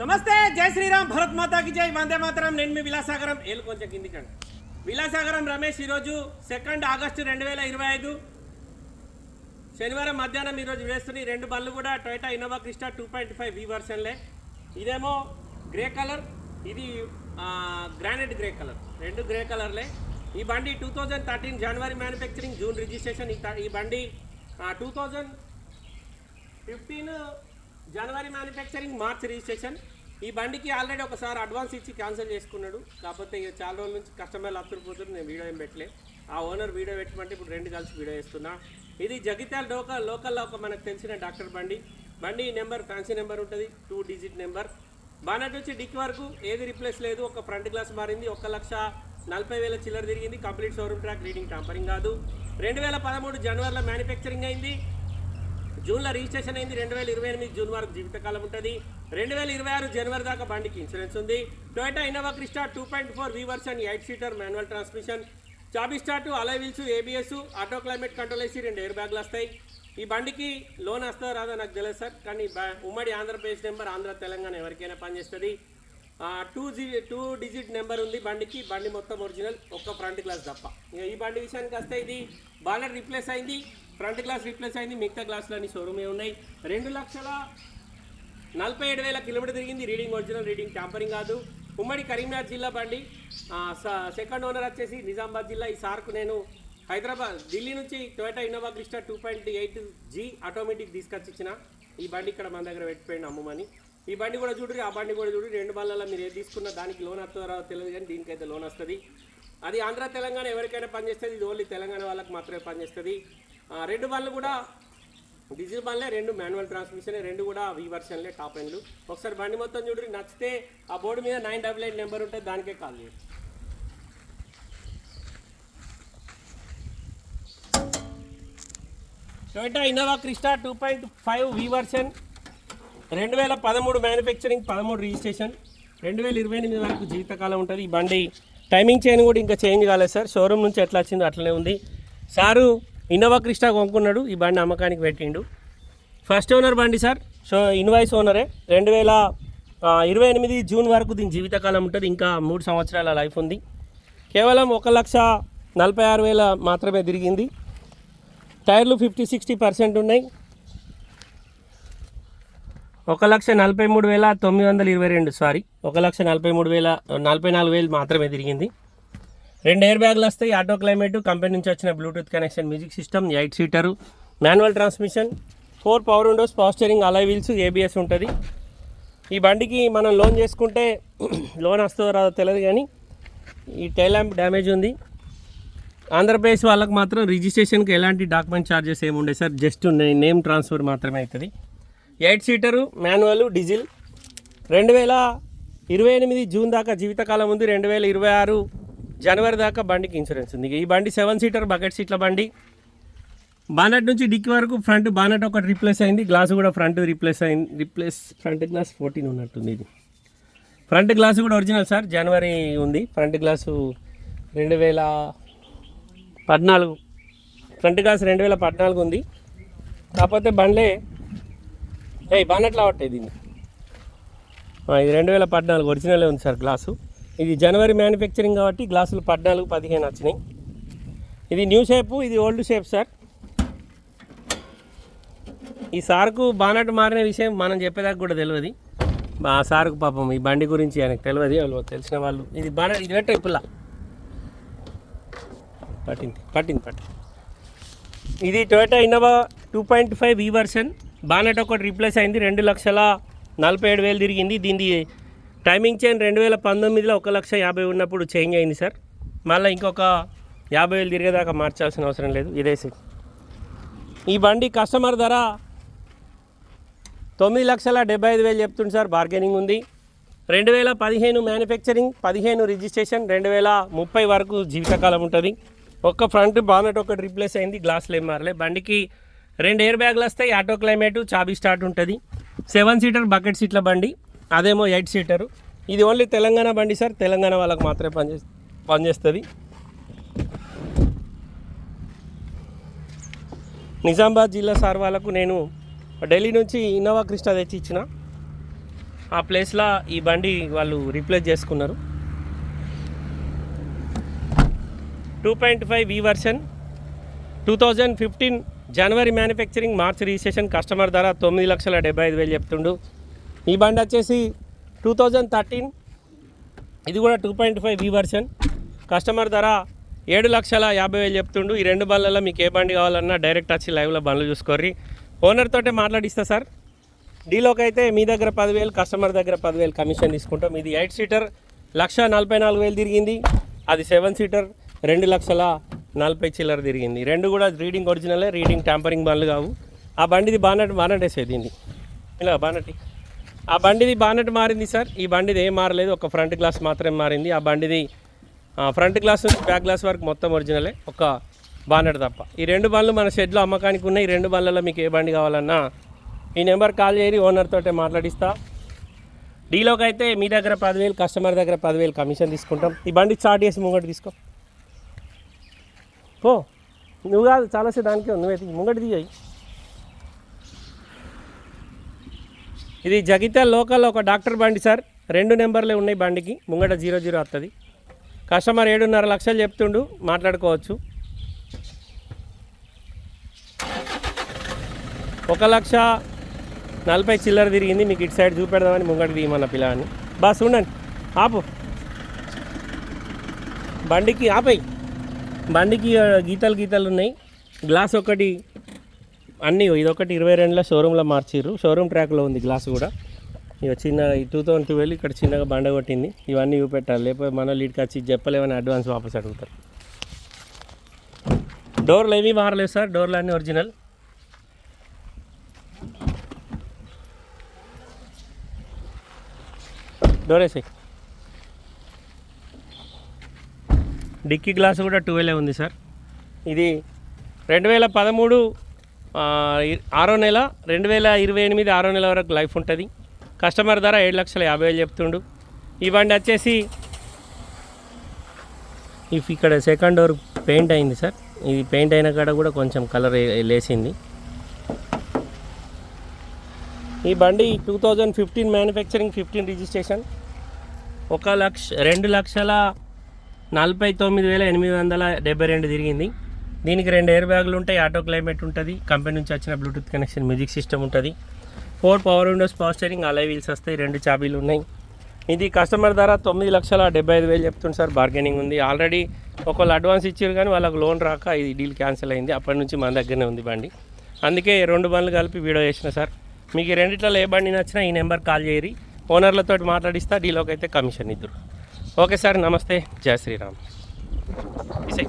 నమస్తే జై శ్రీరామ్ భరత్ మాతాకి జై. వందే మాతరం నేను మీ విలాసాగరం. ఏళ్ళు కొంచెం కిందికండి. విలాసాగరం రమేష్ ఈరోజు సెకండ్ ఆగస్టు రెండు వేల ఇరవై ఐదు. శనివారం మధ్యాహ్నం ఈరోజు వేస్తున్న రెండు బళ్ళు కూడా Toyota Innova Crysta two point five V వర్షన్లే ఇదేమో గ్రే కలర్ ఇది గ్రానైట్ గ్రే కలర్ రెండు గ్రే కలర్లే ఈ బండి టూ థౌజండ్ థర్టీన్ జనవరి మ్యానుఫ్యాక్చరింగ్ జూన్ రిజిస్ట్రేషన్ ఈ బండి టూ థౌజండ్ ఫిఫ్టీన్ జనవరి మ్యానుఫ్యాక్చరింగ్ మార్చ్ రిజిస్ట్రేషన్ ఈ బండికి ఆల్రెడీ ఒకసారి అడ్వాన్స్ ఇచ్చి క్యాన్సిల్ చేసుకున్నాడు. కాకపోతే ఇక చాలా రోజుల నుంచి కస్టమర్లు అత్తుకుపోతున్నారు నేను వీడియో ఏం పెట్టలే. ఆ ఓనర్ వీడియో పెట్టమంటే ఇప్పుడు రెండు కలిసి వీడియో వేస్తున్నా ఇది జగిత్యాల లోకల్ లోకల్లో ఒక మనకు తెలిసిన డాక్టర్ బండి. బండి నెంబర్ ఫ్యాన్సీ నెంబర్ ఉంటుంది. టూ డిజిట్ నెంబర్ బానట్ నుంచి డిక్ వరకు ఏది రిప్లేస్ లేదు. ఒక ఫ్రంట్ గ్లాస్ మారింది. ఒక లక్ష నలభై వేల చిల్లర తిరిగింది. Complete showroom track reading tampering కాదు. రెండు వేల పదమూడు జనవరిలో మ్యానుఫ్యాక్చరింగ్ అయింది. జూన్లో రిజిస్ట్రేషన్ అయింది. రెండు వేల ఇరవై ఎనిమిది జూన్ వరకు జీవితకాలం ఉంటుంది. రెండు వేల ఇరవై ఆరు జనవరి దాకా బండికి ఇన్సూరెన్స్ ఉంది. Toyota Innova Crysta two point four weavers and eight seater manual transmission. చాబీ start alloy wheels ABS auto climate control వేసి రెండు ఎయిర్ బ్యాగ్లు వస్తాయి. ఈ బండికి లోన్ వస్తుందో రాదో నాకు తెలియదు సార్. కానీ ఉమ్మడి ఆంధ్రప్రదేశ్ నెంబర్ ఆంధ్ర తెలంగాణ ఎవరికైనా పనిచేస్తుంది. Two G two digit number ఉంది బండికి. బండి మొత్తం ఒరిజినల్ ఒక్క ఫ్రంట్ గ్లాస్ తప్ప. ఈ బండి విషయానికి వస్తే ఇది బాలర్ రీప్లేస్ అయింది. ఫ్రంట్ గ్లాస్ రీప్లేస్ అయింది మిగతా గ్లాసులు అన్ని షోరూమే ఉన్నాయి. రెండు లక్షల నలభై ఏడు వేల కిలోమీటర్ తిరిగింది రీడింగ్ ఒరిజినల్ రీడింగ్ ట్యాంపరింగ్ కాదు. ఉమ్మడి కరీంనగర్ జిల్లా బండి సెకండ్ ఓనర్ వచ్చేసి నిజామాబాద్ జిల్లా ఈ సార్కు నేను హైదరాబాద్ ఢిల్లీ నుంచి Toyota Innova Crysta two point eight G automatic తీసుకొచ్చి ఇచ్చిన. ఈ బండి ఇక్కడ మన దగ్గర పెట్టిపోయింది అమ్మమని. ఈ బండి కూడా చూడరు ఆ బండి కూడా చూడరు రెండు బండ్లలో మీరు ఏది తీసుకున్నా దానికి లోన్ వస్తుందో తెలియదు కానీ దీనికైతే లోన్ వస్తుంది. అది ఆంధ్ర తెలంగాణ ఎవరికైనా పనిచేస్తుంది ఇది ఓన్లీ తెలంగాణ వాళ్ళకి మాత్రమే పనిచేస్తుంది. రెండు బళ్ళు కూడా డీజిల్ బండ్లే రెండు మాన్యువల్ ట్రాన్స్మిషన్ రెండు కూడా ఈ వర్షన్లే టాప్ ఎండ్లు ఒకసారి బండి మొత్తం చూడండి నచ్చితే ఆ బోర్డు మీద నైన్ డబల్ ఎయిట్ నెంబర్ ఉంటుంది దానికే కాల్ చేయండి Toyota Innova Crysta two point five V version రెండు వేల పదమూడు మ్యానుఫ్యాక్చరింగ్ పదమూడు రిజిస్ట్రేషన్ రెండు వేల ఇరవై ఎనిమిది వరకు జీవితకాలం ఉంటుంది. ఈ బండి టైమింగ్ చైన్ కూడా ఇంకా చేంజ్ కాలేదు సార్. షోరూమ్ నుంచి ఎట్లా వచ్చిందో అట్లనే ఉంది. సారు ఇన్నోవా క్రిస్టా కొనుక్కున్నాడు ఈ బండి అమ్మకానికి పెట్టిండు. ఫస్ట్ ఓనర్ బండి సార్. సో ఇన్వాయిస్ ఓనరే రెండు వేల ఇరవై ఎనిమిది జూన్ వరకు దీని జీవితకాలం ఉంటుంది. ఇంకా మూడు సంవత్సరాల లైఫ్ ఉంది. కేవలం ఒక లక్ష నలభై ఆరు వేల మాత్రమే తిరిగింది. టైర్లు ఫిఫ్టీ సిక్స్టీ పర్సెంట్ ఉన్నాయి. ఒక లక్ష నలభై మూడు వేల తొమ్మిది వందల ఇరవై రెండు సారీ ఒక లక్ష నలభై మూడు వేల నలభై నాలుగు వేలు మాత్రమే తిరిగింది. రెండు ఎయిర్ బ్యాగ్లు వస్తాయి ఆటో క్లైమేట్ కంపెనీ నుంచి వచ్చిన Bluetooth connection music system eight seater manual transmission four power windows power steering alloy wheels ABS ఉంటుంది. ఈ బండికి మనం లోన్ చేసుకుంటే లోన్ వస్తుందో రాదో తెలియదు కానీ ఈ టైల్ ల్యాంప్ డ్యామేజ్ ఉంది. ఆంధ్రప్రదేశ్ వాళ్ళకి మాత్రం రిజిస్ట్రేషన్కి ఎలాంటి డాక్యుమెంట్ ఛార్జెస్ ఏమి ఉండే సార్? జస్ట్ నేమ్ ట్రాన్స్ఫర్ మాత్రమే అవుతుంది ఎయిట్ సీటరు మాన్యువల్ డీజిల్ రెండు వేల ఇరవై ఎనిమిది జూన్ దాకా జీవితకాలం ఉంది. రెండు వేల ఇరవై ఆరు జనవరి దాకా బండికి ఇన్సూరెన్స్ ఉంది. ఈ బండి సెవెన్ సీటర్ బకెట్ సీట్ల బండి. బానట్ నుంచి డిక్కి వరకు ఫ్రంట్ బానట్ ఒకటి రీప్లేస్ అయింది. గ్లాస్ కూడా ఫ్రంట్ రీప్లేస్ అయింది. రీప్లేస్ ఫ్రంట్ గ్లాస్ ఫోర్టీన్ ఉన్నట్టుంది ఇది. ఫ్రంట్ గ్లాస్ కూడా ఒరిజినల్ సార్ జనవరి ఉంది. ఫ్రంట్ గ్లాసు రెండు వేల పద్నాలుగు. ఫ్రంట్ గ్లాస్ రెండు వేల పద్నాలుగు ఉంది. కాకపోతే బండ్లే ఏ బానట్లో పట్టాయి దీన్ని. ఇది రెండు వేల పద్నాలుగు ఒరిజినలే ఉంది సార్ గ్లాసు ఇది జనవరి మ్యానుఫ్యాక్చరింగ్ కాబట్టి గ్లాసులు పద్నాలుగు పదిహేను వచ్చినాయి. ఇది న్యూ షేపు ఇది ఓల్డ్ షేప్ సార్. ఈ సార్కు బానట్ మారిన విషయం మనం చెప్పేదాకా కూడా తెలియదు. ఆ సార్కు పాపం ఈ బండి గురించి ఆయనకు తెలియదు వాళ్ళు తెలిసిన వాళ్ళు. ఇది బానట్ ఇది పెట్ట ఇప్పుల్లా పట్టింది పట్టింది పట్టింది. ఇది Toyota Innova two point five ఈ వర్షన్ బానట్ ఒకటి రీప్లేస్ అయింది రెండు లక్షల నలభై ఏడు వేలు తిరిగింది. దీనిది టైమింగ్ చైన్ రెండు వేల పంతొమ్మిదిలో ఒక లక్ష యాభై ఉన్నప్పుడు చేంజ్ అయింది సార్. మళ్ళీ ఇంకొక యాభై వేలు తిరిగేదాకా మార్చాల్సిన అవసరం లేదు. ఇదే సార్. ఈ బండి కస్టమర్ ధర తొమ్మిది లక్షల డెబ్బై ఐదు వేలు చెప్తుంది సార్. బార్గెనింగ్ ఉంది. రెండు వేల పదిహేను మ్యానుఫ్యాక్చరింగ్ పదిహేను రిజిస్ట్రేషన్ రెండు వేల ముప్పై వరకు జీవితకాలం ఉంటుంది. ఒక్క ఫ్రంట్ బానెట్ ఒకటి రీప్లేస్ అయింది గ్లాసులు ఏం మారలే. బండికి రెండు ఎయిర్ బ్యాగ్లు వస్తాయి ఆటో క్లైమేట్ చాబీ స్టార్ట్ ఉంటుంది. సెవెన్ సీటర్ బకెట్ సీట్ల బండి. అదేమో ఎయిట్ సీటరు. ఇది ఓన్లీ తెలంగాణ బండి సార్. తెలంగాణ వాళ్ళకి మాత్రమే పనిచే పనిచేస్తుంది నిజామాబాద్ జిల్లా సార్ వాళ్ళకు నేను ఢిల్లీ నుంచి ఇన్నోవా క్రిస్టా తెచ్చి ఇచ్చిన. ఆ ప్లేస్లో ఈ బండి వాళ్ళు రీప్లేస్ చేసుకున్నారు. Two point five V version. Two thousand fifteen జనవరి మ్యానుఫ్యాక్చరింగ్ మార్చ్ రిజిస్ట్రేషన్ కస్టమర్ ధర తొమ్మిది లక్షల డెబ్బై ఐదు వేలు చెప్తుండు. ఈ బండి వచ్చేసి టూ థౌజండ్ థర్టీన్. ఇది కూడా two point five V version customer ధర ఏడు లక్షల యాభై వేలు చెప్తుండు. ఈ రెండు బండ్లలో మీకు ఏ బండి కావాలన్నా డైరెక్ట్ వచ్చి లైవ్లో బండ్లు చూసుకోర్రి. ఓనర్తోటే మాట్లాడిస్తా సార్. డీలోకి అయితే మీ దగ్గర పదివేలు కస్టమర్ దగ్గర పదివేలు కమిషన్ తీసుకుంటాం. ఇది ఎయిట్ సీటర్ లక్ష నలభై నాలుగు వేలు తిరిగింది. అది సెవెన్ సీటర్ రెండు లక్షల నలభై చిల్లర తిరిగింది. రెండు కూడా రీడింగ్ ఒరిజినలే రీడింగ్ ట్యాంపరింగ్ బండ్లు కావు. ఆ బండిది బానట్ బానట్ వేసేది ఇలా బానట్టి ఆ బండిది బానెట్ మారింది సార్. ఈ బండిది ఏం మారలేదు. ఒక ఫ్రంట్ గ్లాస్ మాత్రమే మారింది. ఆ బండిది ఫ్రంట్ గ్లాస్ నుంచి బ్యాక్ గ్లాస్ వరకు మొత్తం ఒరిజినలే ఒక బానెట్ తప్ప. ఈ రెండు బండ్లు మన షెడ్లో అమ్మకానికి ఉన్నాయి. ఈ రెండు బండ్లలో మీకు ఏ బండి కావాలన్నా ఈ నెంబర్ కాల్ చేసి ఓనర్తో మాట్లాడిస్తా. డీలోకి అయితే మీ దగ్గర పదివేలు కస్టమర్ దగ్గర పదివేలు కమిషన్ తీసుకుంటాం. ఈ బండి స్టార్ట్ చేసి ముంగటి తీసుకో. పో. నువ్వు కాదు చాలాసేపు దానికే నువ్వైతే ముంగటి తీయాయి ఇది జగిత్యాల లోకల్ ఒక డాక్టర్ బండి సార్. రెండు నెంబర్లే ఉన్నాయి బండికి. ముంగట జీరో జీరో వస్తుంది కస్టమర్ ఏడున్నర లక్షలు చెప్తుండు. మాట్లాడుకోవచ్చు. ఒక లక్ష నలభై చిల్లర తిరిగింది. మీకు ఇటు సైడ్ చూపెడదామని ముంగట తీయమన్న పిల్లని బాస్ ఉండండి. ఆపు. బండికి ఆపై బండికి గీతలు గీతలు ఉన్నాయి. గ్లాస్ ఒకటి అన్నీ ఇదొకటి ఇరవై రెండులో షోరూంలో మార్చిర్రు. షోరూమ్ ట్రాక్లో ఉంది గ్లాస్ కూడా. ఇక చిన్న ఈ టూ థౌసండ్ ట్వెల్వ్ ఇక్కడ చిన్నగా బండ కొట్టింది. ఇవన్నీ చూపెట్టాలి. లేకపోతే మన లీడ్కి వచ్చి చెప్పలేమని అడ్వాన్స్ వాపస్ అడుగుతారు. డోర్లు ఏమీ మారలేవు సార్. డోర్లు అన్నీ ఒరిజినల్ డోర్ వేసాయి. డిక్కీ గ్లాస్ కూడా ట్వెల్వ్ ఉంది సార్. ఇది రెండు వేల పదమూడు ఆరో నెల రెండు వేల ఇరవై ఎనిమిది ఆరో నెల వరకు లైఫ్ ఉంటుంది. కస్టమర్ ధర ఏడు లక్షల యాభై వేలు చెప్తుండు. ఈ బండి వచ్చేసి ఇఫ్ ఇక్కడ సెకండ్ డోర్ పెయింట్ అయింది సార్. ఇది పెయింట్ అయిన కాడ కూడా కొంచెం కలర్ లేసింది ఈ బండి two thousand fifteen manufacturing fifteen registration ఒక లక్ష రెండు లక్షల నలభై తొమ్మిది వేల ఎనిమిది వందల డెబ్బై రెండు తిరిగింది. దీనికి రెండు ఎయిర్ బ్యాగులు ఉంటాయి ఆటో క్లైమేట్ ఉంటుంది కంపెనీ నుంచి వచ్చిన బ్లూటూత్ కనెక్షన్ మ్యూజిక్ సిస్టమ్ ఉంటుంది. Four power windows power steering alloy wheels వస్తాయి రెండు చాబీలు ఉన్నాయి. ఇది కస్టమర్ ధర తొమ్మిది లక్షల డెబ్బై ఐదు వేలు చెప్తుంది సార్ బార్గెనింగ్ ఉంది. ఆల్రెడీ ఒకళ్ళు అడ్వాన్స్ ఇచ్చారు కానీ వాళ్ళకు లోన్ రాక ఇది డీల్ క్యాన్సిల్ అయింది. అప్పటి నుంచి మన దగ్గరనే ఉంది బండి. అందుకే రెండు బండ్లు కలిపి వీడియో చేసిన సార్. మీకు రెండిట్లలో ఏ బండి నచ్చినా ఈ నెంబర్ కాల్ చేయరి ఓనర్లతో మాట్లాడిస్తా డీలోకి అయితే కమిషన్ ఇద్దరు. ఓకే సార్ నమస్తే. జయ శ్రీరామ్. ఇసై.